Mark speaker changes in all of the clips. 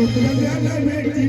Speaker 1: नव्याला भेटी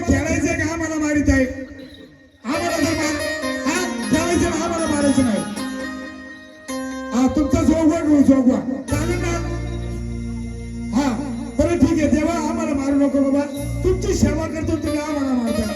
Speaker 1: खेळायचंय का? आहे. हा खेळायचं आम्हाला मारायचं नाही. हा तुमचा चालेल ना? हा ठीक आहे. आम्हाला नको बाबा. तुमची सेवा करतो तुम्ही आम्हाला मारता.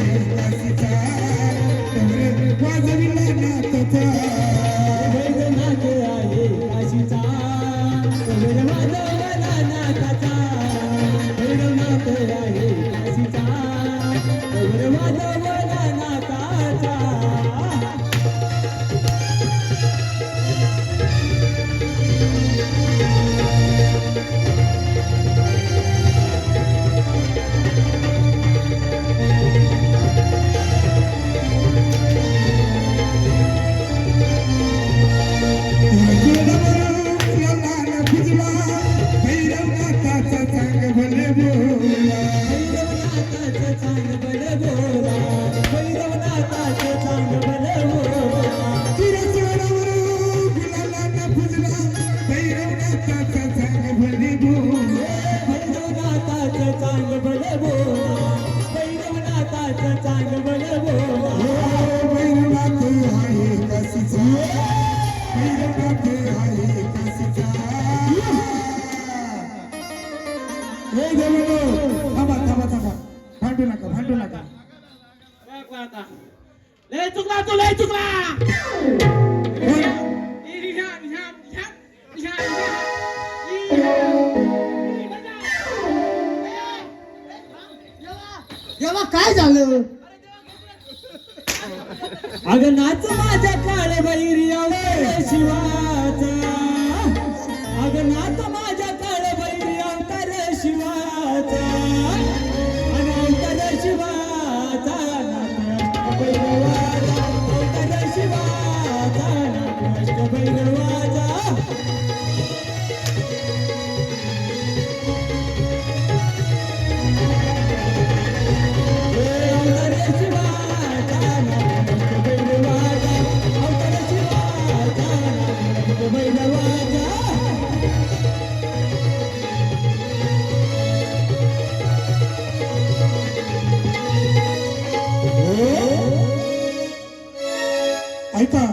Speaker 1: थांबा थांबा थांबा
Speaker 2: भांडू नका भांडू नका लय चुकला तू लय चुकला काय झालं अगं नाच माझ्या काळे बाई रिया शिवाचा. अगं नाच माझ्या
Speaker 1: ऐका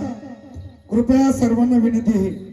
Speaker 1: कृपया सर्वांना विनंती आहे.